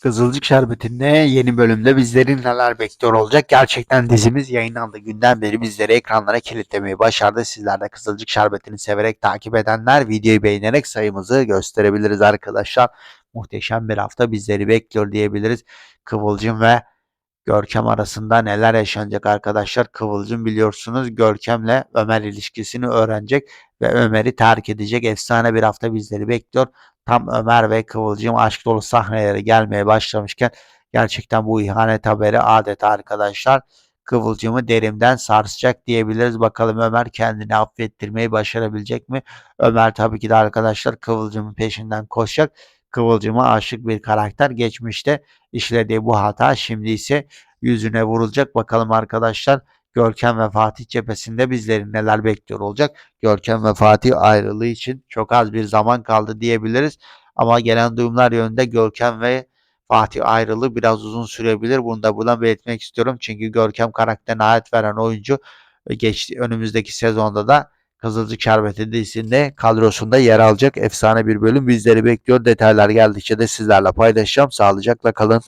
Kızılcık Şerbeti'nde yeni bölümde bizleri neler bekliyor olacak? Gerçekten dizimiz yayınlandığı günden beri bizleri ekranlara kilitlemeyi başardı. Sizler de Kızılcık Şerbeti'ni severek takip edenler videoyu beğenerek sayımızı gösterebiliriz arkadaşlar. Muhteşem bir hafta bizleri bekliyor diyebiliriz. Kıvılcım ve Görkem arasında neler yaşanacak arkadaşlar? Kıvılcım biliyorsunuz Görkem'le Ömer ilişkisini öğrenecek ve Ömer'i terk edecek. Efsane bir hafta bizleri bekliyor. Tam Ömer ve Kıvılcım aşk dolu sahneleri gelmeye başlamışken gerçekten bu ihanet haberi adeta arkadaşlar Kıvılcım'ı derimden sarsacak diyebiliriz. Bakalım Ömer kendini affettirmeyi başarabilecek mi? Ömer tabii ki de arkadaşlar Kıvılcım'ın peşinden koşacak. Kıvılcım'a aşık bir karakter geçmişte işlediği bu hata şimdi ise yüzüne vurulacak. Bakalım arkadaşlar Görkem ve Fatih cephesinde bizleri neler bekliyor olacak. Görkem ve Fatih ayrılığı için çok az bir zaman kaldı diyebiliriz. Ama gelen duyumlar yönünde Görkem ve Fatih ayrılığı biraz uzun sürebilir. Bunu da buradan belirtmek istiyorum. Çünkü Görkem karakterine hayat veren oyuncu e, geçti önümüzdeki sezonda da Kızılcık Şerbeti dizisinde kadrosunda yer alacak efsane bir bölüm bizleri bekliyor. Detaylar geldikçe de sizlerle paylaşacağım. Sağlıcakla kalın.